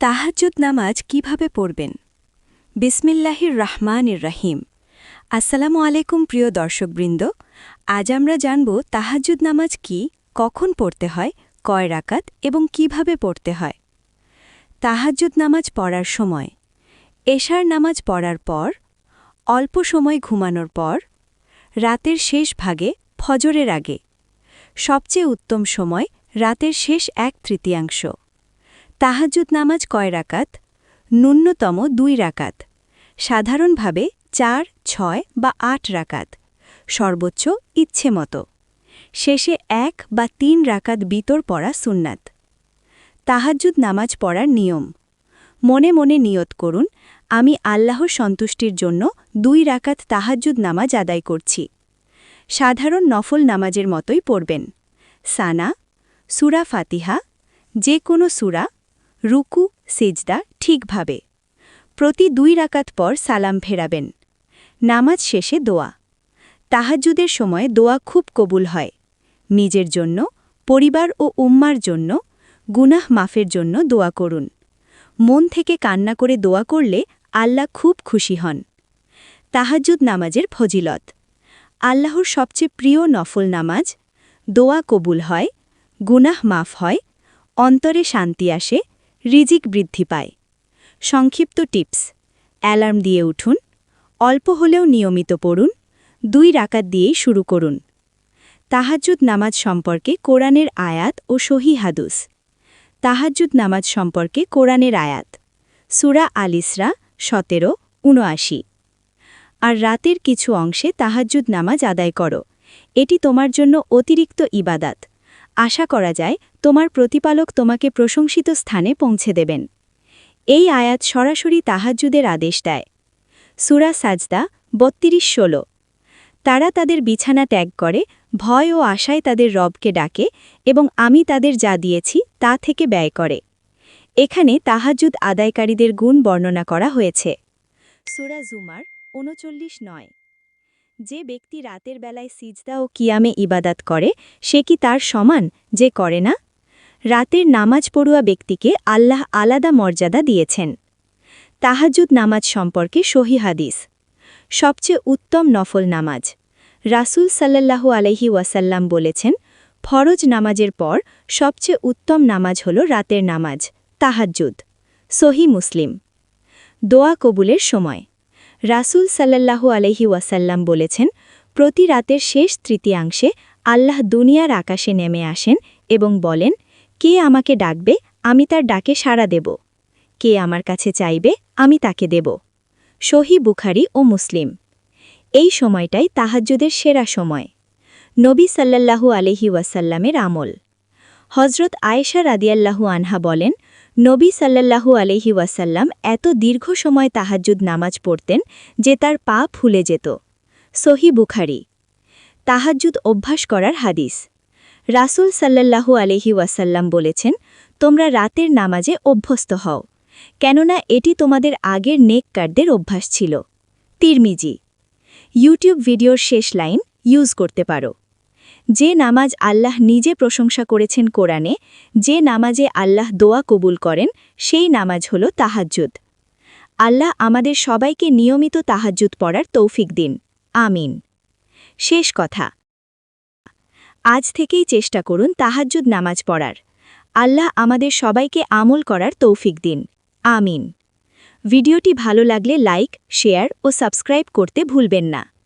তাহাজ্জুদ নামাজ কীভাবে পড়বেন? বিসমিল্লাহির রাহমানির রাহিম। আসসালামু আলাইকুম প্রিয় দর্শকবৃন্দ, আজ আমরা জানব তাহাজ্জুদ নামাজ কি, কখন পড়তে হয়, কয় রাকাত এবং কীভাবে পড়তে হয়। তাহাজ্জুদ নামাজ পড়ার সময়। এশার নামাজ পড়ার পর, অল্প সময় ঘুমানোর পর, রাতের শেষ ভাগে ফজরের আগে। সবচেয়ে উত্তম সময় রাতের শেষ এক তৃতীয়াংশ। তাহাজ্জুদ নামাজ কয় রাকাত? ন্যূনতম দুই রাকাত। সাধারণভাবে চার, ছয় বা আট রাকাত। সর্বোচ্চ ইচ্ছে মতো শেষে এক বা তিন রাকাত বিতর পড়া সুন্নাত। তাহাজ্জুদ নামাজ পড়ার নিয়ম। মনে মনে নিয়ত করুন, আমি আল্লাহর সন্তুষ্টির জন্য দুই রাকাত তাহাজ্জুদ নামাজ আদায় করছি। সাধারণ নফল নামাজের মতোই পড়বেন। সানা, সুরা ফাতিহা যে কোনো সুরা রুকু, সেজদা ঠিকভাবে। প্রতি দুই রাকাত পর সালাম ফেরাবেন। নামাজ শেষে দোয়া। তাহাজ্জুদের সময় দোয়া খুব কবুল হয়। নিজের জন্য, পরিবার ও উম্মার জন্য, গুনাহ মাফের জন্য দোয়া করুন। মন থেকে কান্না করে দোয়া করলে আল্লাহ খুব খুশি হন। তাহাজ্জুদ নামাজের ফজিলত। আল্লাহর সবচেয়ে প্রিয় নফল নামাজ, দোয়া কবুল হয়, গুনাহ মাফ হয়, অন্তরে শান্তি আসে রিজিক বৃদ্ধি পায়। সংক্ষিপ্ত টিপস, অ্যালার্ম দিয়ে উঠুন, অল্প হলেও নিয়মিত পড়ুন, দুই রাকাত দিয়েই শুরু করুন। তাহাজ্জুদ নামাজ সম্পর্কে কোরআনের আয়াত ও সহি হাদুস। তাহাজ্জুদ নামাজ সম্পর্কে কোরআনের আয়াত। সুরা আলিসরা সতেরো উনআশি আর রাতের কিছু অংশে তাহাজ্জুদ নামাজ আদায় করো। এটি তোমার জন্য অতিরিক্ত ইবাদাত। আশা করা যায় তোমার প্রতিপালক তোমাকে প্রশংসিত স্থানে পৌঁছে দেবেন। এই আয়াত সরাসরি তাহাজ্জুদের আদেশ দেয়। সুরা সাজদা বত্রিশ ষোলো। তারা তাদের বিছানা ত্যাগ করে, ভয় ও আশায় তাদের রবকে ডাকে এবং আমি তাদের যা দিয়েছি তা থেকে ব্যয় করে। এখানে তাহাজ্জুদ আদায়কারীদের গুণ বর্ণনা করা হয়েছে। সুরা জুমার উনচল্লিশ নয়। যে ব্যক্তি রাতের বেলায় সিজদা ও কিয়ামে ইবাদাত করে, সে কি তার সমান যে করে না? রাতের নামাজ পড়ুয়া ব্যক্তিকে আল্লাহ আলাদা মর্যাদা দিয়েছেন। তাহাজুদ নামাজ সম্পর্কে সহি হাদিস। সবচেয়ে উত্তম নফল নামাজ। রাসুল সাল্লাল্লাহু আলহি ওয়াসাল্লাম বলেছেন, ফরজ নামাজের পর সবচেয়ে উত্তম নামাজ হল রাতের নামাজ, তাহাজ্জুদ। সহি মুসলিম। দোয়া কবুলের সময়। রাসুল সাল্লাল্লাহু আলহি ওয়াসাল্লাম বলেছেন, প্রতি রাতের শেষ তৃতীয়াংশে আল্লাহ দুনিয়ার আকাশে নেমে আসেন এবং বলেন, কে আমাকে ডাকবে, আমি তার ডাকে সাড়া দেব। কে আমার কাছে চাইবে, আমি তাকে দেব। সহি বুখারি ও মুসলিম। এই সময়টাই তাহাজ্জুদের সেরা সময়। নবী সাল্লাল্লাহু আলহি ওয়াসাল্লামের আমল। হজরত আয়েশা রাদিয়াল্লাহু আনহা বলেন নবী সাল্লাল্লাহু আলহি ওয়াসাল্লাম এত দীর্ঘ সময় তাহাজ্জুদ নামাজ পড়তেন যে তার পা ফুলে যেত। সহি বুখারি। তাহাজ্জুদ অভ্যাস করার হাদিস। রাসুল সাল্লাল্লাহু আলহি ওয়াসাল্লাম বলেছেন, তোমরা রাতের নামাজে অভ্যস্ত হও, কেননা এটি তোমাদের আগের নেককারদের অভ্যাস ছিল। তিরমিজি। ইউটিউব ভিডিওর শেষ লাইন ইউজ করতে পারো। যে নামাজ আল্লাহ নিজে প্রশংসা করেছেন কোরআনে, যে নামাজে আল্লাহ দোয়া কবুল করেন, সেই নামাজ হল তাহাজ্জুদ। আল্লাহ আমাদের সবাইকে নিয়মিত তাহাজ্জুদ পড়ার তৌফিক দিন। আমিন। শেষ কথা। আজ থেকেই চেষ্টা করুন তাহাজ্জুদ নামাজ পড়ার। আল্লাহ আমাদের সবাইকে আমল করার তৌফিক দিন। আমিন। ভিডিওটি ভালো লাগলে লাইক, শেয়ার ও সাবস্ক্রাইব করতে ভুলবেন না।